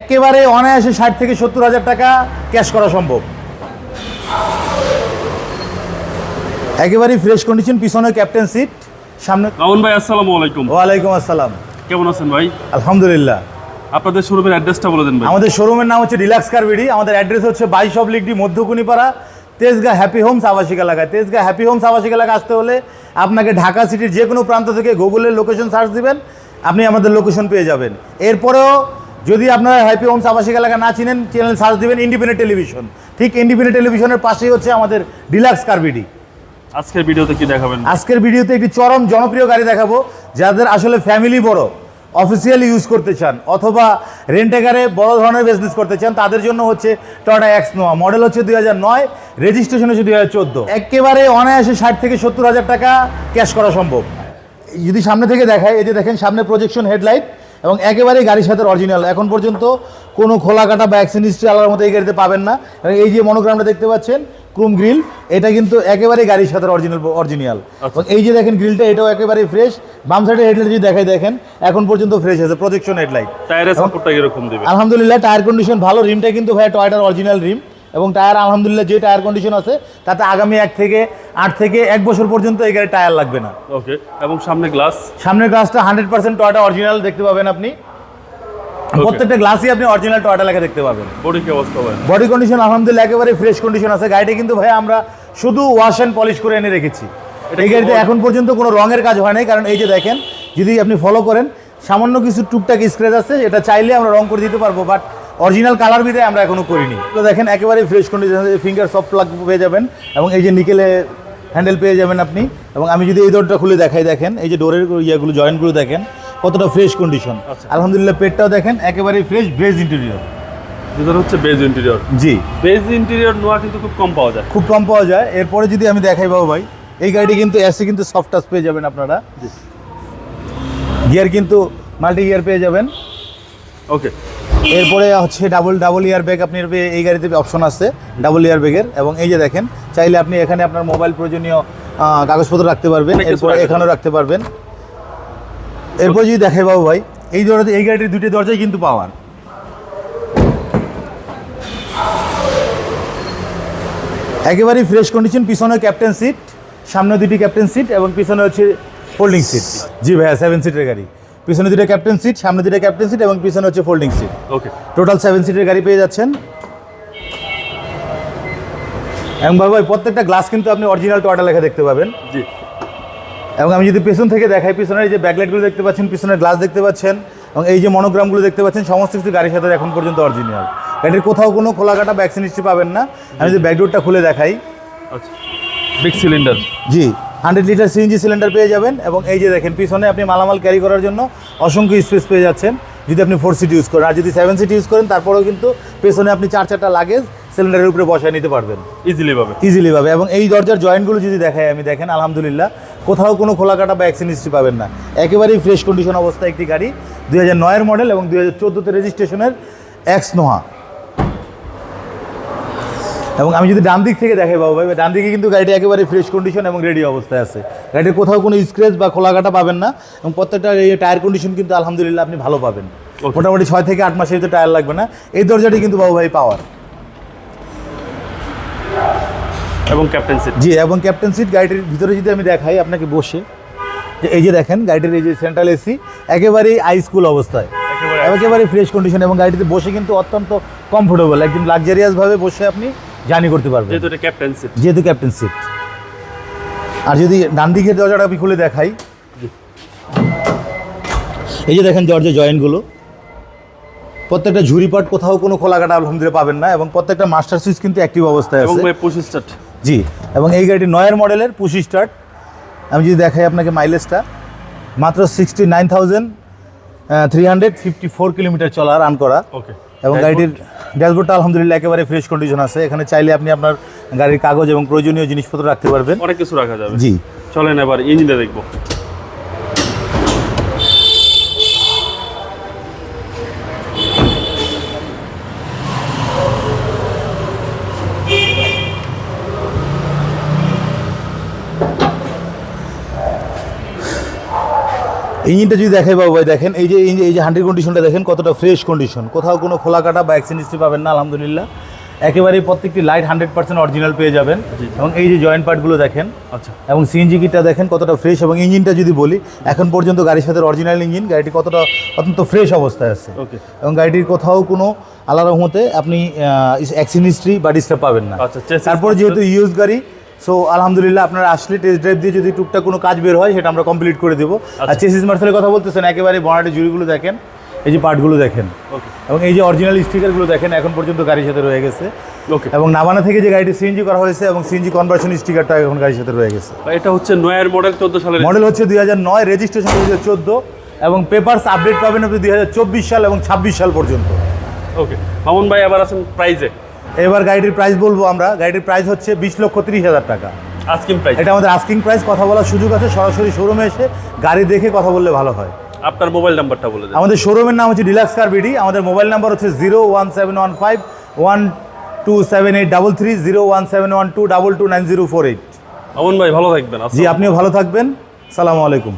একেবারে অনায়াসে ষাট থেকে সত্তর হাজার টাকা ক্যাশ করা সম্ভব। একেবারেই ফ্রেশ কন্ডিশন পিছনে ক্যাপ্টেন সিট সামনে রাহুল ভাই আসসালামু আলাইকুম। ওয়ালাইকুম আসসালাম। কেমন আছেন ভাই? আলহামদুলিল্লাহ। আপনাদের শোরুমের অ্যাড্রেসটা বলে দেন ভাই। আমাদের শোরুমের নাম হচ্ছে রিল্যাক্স কার বিডি আমাদের অ্যাড্রেস হচ্ছে বাইশ অব লিগডি মধ্যকুনিপাড়া তেজগা হ্যাপি হোমস আবাসিক এলাকায়। তেজগা হ্যাপি হোমস আবাসিক এলাকা আসতে হলে আপনাকে ঢাকা সিটির যে কোনো প্রান্ত থেকে গুগলের লোকেশন সার্চ দিবেন আপনি আমাদের লোকেশন পেয়ে যাবেন। এরপরেও যদি আপনারা হ্যাপি হোমস আবাসিক এলাকা না চিনেন চ্যানেল সার্চ দেবেন ইন্ডিপেন্ডেন্ট টেলিভিশন ঠিক ইন্ডিপেন্ডেন্ট টেলিভিশনের পাশেই হচ্ছে আমাদের ডিলাক্স কার বিডি আজকের ভিডিওতে কি দেখাবেন? আজকের ভিডিওতে একটি চরম জনপ্রিয় গাড়ি দেখাবো যাদের আসলে ফ্যামিলি বড় অফিসিয়ালি ইউজ করতে চান অথবা রেন্টেকারে বড় ধরনের বিজনেস করতে চান তাদের জন্য হচ্ছে টয়টা এক্স নোয়া মডেল হচ্ছে দুই হাজার নয় রেজিস্ট্রেশন হচ্ছে দুই হাজার চোদ্দ। একেবারে অনায়াসে ষাট থেকে সত্তর হাজার টাকা ক্যাশ করা সম্ভব। যদি সামনে থেকে দেখায় এই যে দেখেন সামনে প্রজেকশন হেডলাইট এবং একেবারেই গাড়ির সাথে অরিজিনাল এখন পর্যন্ত কোনো খোলা কাটা বা অ্যাক্সিডেন্ট হিস্ট্রি আলাদার মতো এই গাড়িতে পাবেন না। এবং এই যে মনোগ্রামটা দেখতে পাচ্ছেন ক্রুম গ্রিল এটা কিন্তু একেবারেই গাড়ির সাথে অরিজিনাল অরিজিনাল এবং এই যে দেখেন গ্রিলটা এটাও একেবারেই ফ্রেশ বাম সাইডের হেডলাইট যদি দেখাই দেখেন এখন পর্যন্ত ফ্রেশ আছে প্রজেকশন হেডলাইট টায়ারের সাপোর্টটা দিবে? আলহামদুলিল্লাহ টায়ার কন্ডিশন ভালো রিমটা কিন্তু ভাই টয়টার অরিজিনাল রিম এবং টায়ার আলহামদুলিল্লাহ যে টায়ার কন্ডিশন আছে তাতে আগামী এক থেকে আট থেকে এক বছর পর্যন্ত এই গাড়ি টায়ার লাগবে না। ওকে এবং সামনে গ্লাস সামনের গ্লাসটা হান্ড্রেড পার্সেন্ট টয়টা অরিজিনাল দেখতে পাবেন আপনি। প্রত্যেকটা গ্লাসই আপনি অরিজিনাল টয়টা লেখা দেখতে পাবেন। বডি কি অবস্থা ভাই? বডি কন্ডিশন আলহামদুলিল্লাহ একেবারে ফ্রেশ কন্ডিশন আছে। গাড়িটা কিন্তু ভাই আমরা শুধু ওয়াশ অ্যান্ড পলিশ করে এনে রেখেছি। এই গাড়িতে এখন পর্যন্ত কোনো রঙের কাজ হয় নাই। কারণ এই যে দেখেন যদি আপনি ফলো করেন সামান্য কিছু টুকটাক স্ক্র্যাচ আছে এটা চাইলে আমরা রং করে দিতে পারব বাট অরিজিনাল কালার বিদায় আমরা এখনও করিনি। তো দেখেন একেবারে fresh condition finger soft plug পেয়ে যাবেন এবং এই যে নিকেলে হ্যান্ডেল পেয়ে যাবেন আপনি। এবং আমি যদি এই দরটা খুলে দেখাই দেখেন এই যে ডোরের ইয়েগুলো জয়েন্টগুলো দেখেন কতটা ফ্রেশ কন্ডিশন আচ্ছা। আলহামদুলিল্লাহ পেটটাও দেখেন একেবারে ফ্রেশ ভেজ ইন্টেরিয়র হচ্ছে বেজ ইন্টেরিয়র জি। বেজ ইন্টেরিয়র নোয়া কিন্তু খুব কম পাওয়া যায়। খুব কম পাওয়া যায়। এরপরে যদি আমি দেখাই বাবু ভাই এই গাড়িটি কিন্তু এসে কিন্তু সফট টাচ পেয়ে যাবেন আপনারা। জি। গিয়ার কিন্তু মাল্টি গিয়ার পেয়ে যাবেন। ওকে এরপরে হচ্ছে ডাবল ডাবল ইয়ার ব্যাগ আপনি এই গাড়িতে অপশন আছে ডাবল ইয়ার ব্যাগের এবং এই যে দেখেন চাইলে আপনি এখানে আপনার মোবাইল প্রয়োজনীয় কাগজপত্র রাখতে পারবেন এরপরে এখানেও রাখতে পারবেন। এরপর যদি দেখে বাবু ভাই এই দরজা এই গাড়িটির দুটি দরজাই কিন্তু পাওয়ার। একেবারেই ফ্রেশ কন্ডিশন পিছনে ক্যাপ্টেন সিট সামনে দুটি ক্যাপ্টেন সিট এবং পিছনে হচ্ছে ফোল্ডিং সিট জি ভাইয়া সেভেন সিটের গাড়ি। পিছনে দুটো ক্যাপ্টেন সিট সামনে দুটো ক্যাপ্টেন সিট এবং পিছনে হচ্ছে folding seat okay total seven সিটের গাড়ি পেয়ে যাচ্ছেন। এবং বাবু ভাই প্রত্যেকটা গ্লাস কিন্তু আপনি অরিজিনাল টয়টা লেখা দেখতে পাবেন। জি। এবং আমি যদি পেছন থেকে দেখাই পিছনের এই যে ব্যাকলাইটগুলো দেখতে পাচ্ছেন পিছনের গ্লাস দেখতে পাচ্ছেন এবং এই যে মনোগ্রামগুলো দেখতে পাচ্ছেন সমস্ত কিছু গাড়ির সাথে এখন পর্যন্ত অরিজিনাল গাড়ির কোথাও কোনো খোলাকাটা ভ্যাকসিন হিস্ট্রি পাবেন না। আমি যদি ব্যাকডোরটা খুলে দেখাই। আচ্ছা। বিগ সিলিন্ডার জি। হান্ড্রেড লিটার সিএনজি সিলিন্ডার পেয়ে যাবেন এবং এই যে দেখেন পিছনে আপনি মালামাল ক্যারি করার জন্য অসংখ্য স্পেস পেয়ে যাচ্ছেন। যদি আপনি ফোর সিট ইউজ করেন আর যদি সেভেন সিট ইউজ করেন তারপরেও কিন্তু পেছনে আপনি চার চারটা লাগেজ সিলিন্ডারের উপরে বসায় নিতে পারবেন। ইজিলি পাবে ইজিলি পাবে এবং এই দরজার জয়েন্টগুলো যদি দেখাই আমি দেখেন আলহামদুলিল্লাহ কোথাও কোনো খোলা কাটা বা অ্যাক্সিডেন্ট হিস্ট্রি পাবেন না। একেবারেই ফ্রেশ কন্ডিশন অবস্থায় একটি গাড়ি দুই হাজার নয়ের মডেল এবং দুই হাজার চোদ্দোতে রেজিস্ট্রেশনের এক্স নোহা এবং আমি যদি ডান দিক থেকে দেখাই বাবু ভাই ডান দিকে কিন্তু গাড়িটি একেবারে ফ্রেশ কন্ডিশন এবং রেডি অবস্থায় আছে। গাড়িটির কোথাও কোনো স্ক্র্যাচ বা খোলাকাটা পাবেন না এবং প্রত্যেকটা এই টায়ার কন্ডিশন কিন্তু আলহামদুলিল্লাহ আপনি ভালো পাবেন. মোটামুটি ছয় থেকে আট মাসের ভিতরে টায়ার লাগবে না। এই দরজাটি কিন্তু বাবু ভাই পাওয়ার এবং ক্যাপ্টেন সিট জি এবং ক্যাপ্টেন সিট গাড়িটির ভিতরে যদি আমি দেখাই আপনাকে বসে যে এই যে দেখেন গাড়িটির এই যে সেন্ট্রাল এসি একেবারেই আইসকুল অবস্থায়। একেবারে ফ্রেশ কন্ডিশন এবং গাড়িতে বসে কিন্তু অত্যন্ত কমফোর্টেবল একদম লাক্সারিয়াসভাবে বসে আপনি জার্নি করতে পারবেন যেহেতু এটা ক্যাপ্টেন সিট যেহেতু ক্যাপ্টেন সিট আর যদি ডান দিকের দরজাটা আমি খুলে দেখাই। এই যে দেখেন দরজা জয়েন্টগুলো। প্রত্যেকটা ঝুরি পাট কোথাও কোনো খোলাকাটা আলহামদুলিল্লাহ পাবেন না এবং প্রত্যেকটা মাস্টার সুইচ কিন্তু অ্যাক্টিভ অবস্থায় আছে। পঁচিশ স্টার্ট জি এবং এই গাড়িটি নয়ের মডেলের পুশি স্টার্ট আমি যদি দেখাই আপনাকে মাইলেজটা মাত্র sixty nine thousand three hundred fifty four kilometre চলা রান করা। ওকে এবং গাড়িটির ড্যাশবোর্ডটা আলহামদুলিল্লাহ একেবারে ফ্রেশ কন্ডিশন আছে। এখানে চাইলে আপনি আপনার গাড়ির কাগজ এবং প্রয়োজনীয় জিনিসপত্র রাখতে পারবেন। অনেক কিছু রাখা যাবে। জি। চলেন এবার ইঞ্জিনটা দেখব। ইঞ্জিনটা যদি দেখাই বাবু ভাই দেখেন এই যে এই যে- এই যে হান্ড্রেড কন্ডিশনটা দেখেন কতটা ফ্রেশ কন্ডিশন কোথাও কোনো খোলা কাটা বা অ্যাক্সিডেন্ট পাবেন না আলহামদুলিল্লাহ। একেবারেই প্রত্যেকটি লাইট হান্ড্রেড পার্সেন্ট অরিজিনাল পেয়ে যাবেন। এবং এই যে জয়েন্ট পার্টগুলো দেখেন আচ্ছা। এবং সিএনজি কিটটা দেখেন কতটা ফ্রেশ এবং ইঞ্জিনটা যদি বলি এখন পর্যন্ত গাড়ির সাথে অরিজিনাল ইঞ্জিন গাড়িটি কতটা অত্যন্ত ফ্রেশ অবস্থায় আছে। ওকে এবং গাড়িটির কোথাও কোনো আলাদা মতে আপনি অ্যাক্সিডেন্ট হিস্ট্রি বা ডিস্টার্ব পাবেন না। আচ্ছা, তারপর যেহেতু ইউজ গাড়ি সো আলহামদুলিল্লাহ আপনারা আসলে টেস্ট ড্রাইভ দিয়ে যদি টুকটাক কোনো কাজ বের হয় সেটা আমরা কমপ্লিট করে দেবো। আর আচ্ছা। চেসিস মার্সেলের কথা বলতেছেন একেবারে বনাটের জুড়িগুলো দেখেন এই যে পার্টগুলো দেখেন। এবং এই যে অরিজিনাল স্টিকারগুলো দেখেন এখন পর্যন্ত গাড়ির সাথে রয়ে গেছে। ওকে এবং নাবানা থেকে যে গাড়িটি সিএনজি করা হয়েছে এবং সিএনজি কনভার্সন স্টিকারটা এখন গাড়ির সাথে রয়ে গেছে। এটা হচ্ছে নয়ের মডেল চোদ্দ সালের মডেল হচ্ছে দুই হাজার নয় রেজিস্ট্রেশন দুই হাজার চোদ্দ এবং পেপারস আপডেট পাবেন আপনি দুই হাজার চব্বিশ সাল এবং ছাব্বিশ সাল পর্যন্ত। ওকে মামুন ভাই আবার আছেন প্রাইজে এবার গাড়িটির প্রাইস বলব আমরা। গাড়িটির প্রাইস হচ্ছে বিশ লক্ষ তিরিশ হাজার টাকা। আস্কিং প্রাইস এটা আমাদের আস্কিং প্রাইস কথা বলার সুযোগ আছে সরাসরি শোরুমে এসে গাড়ি দেখে কথা বললে ভালো হয়। আপনার মোবাইল নাম্বারটা বলে আমাদের শোরুমের নাম হচ্ছে ডিলাক্স কার বিডি আমাদের মোবাইল নাম্বার হচ্ছে zero one seven one five one two seven eight double three zero one seven one two double two nine zero four eight Mamun ভাই ভালো থাকবেন। জি আপনিও ভালো থাকবেন। সালামু আলাইকুম।